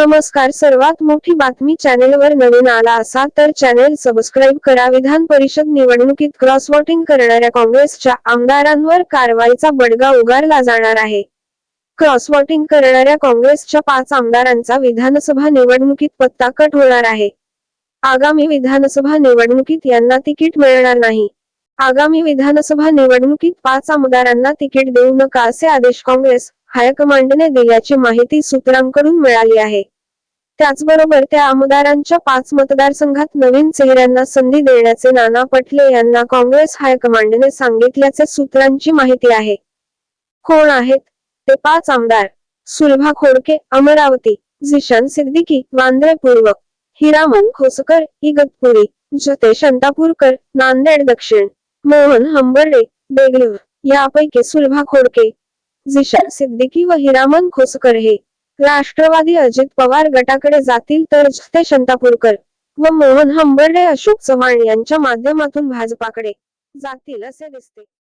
नमस्कार. सर्वात मोठी बातमी चॅनेलवर नवीन आला असा तर चॅनेल सबस्क्राईब करा. विधान परिषद निवडणुकीत क्रॉस वोटिंग करणाऱ्या काँग्रेसच्या आमदारांवर कारवाईचा बडगा उगारला जाणार आहे. क्रॉस वोटिंग करणाऱ्या काँग्रेसच्या पाच आमदारांचा विधानसभा निवडणुकीत पत्ता कट होणार आहे. आगामी विधानसभा निवडणुकीत यांना तिकीट मिळणार नाही. आगामी विधानसभा निवडणुकीत पाच आमदारांना तिकीट देऊ नका असे आदेश काँग्रेस हायकमांडने दिल्याची माहिती सूत्रांकडून मिळाली आहे. त्याचबरोबर त्या आमदारांच्या पाच मतदारसंघात नवीन चेहऱ्यांना संधी देण्याचे नाना पटले यांना काँग्रेस हायकमांडने सांगितल्याचे सूत्रांची माहिती आहे. कोण आहेत? ते पाच आमदार. सुलभा खोडके अमरावती झिशान सिद्दीकी वांद्रे पूर्व हिरामन खोसकर इगतपुरी जतेश शंतापूरकर नांदेड दक्षिण मोहन हंबर्डे बेगलूर यापैकी सुलभा खोडके झिशान सिद्दीकी व हिरामन खोसकर हे राष्ट्रवादी अजित पवार गटाकडे जातील तर ते शंतापूरकर व मोहन हंबर्डे अशोक चव्हाण यांच्या माध्यमातून भाजपाकडे जातील असे दिसते.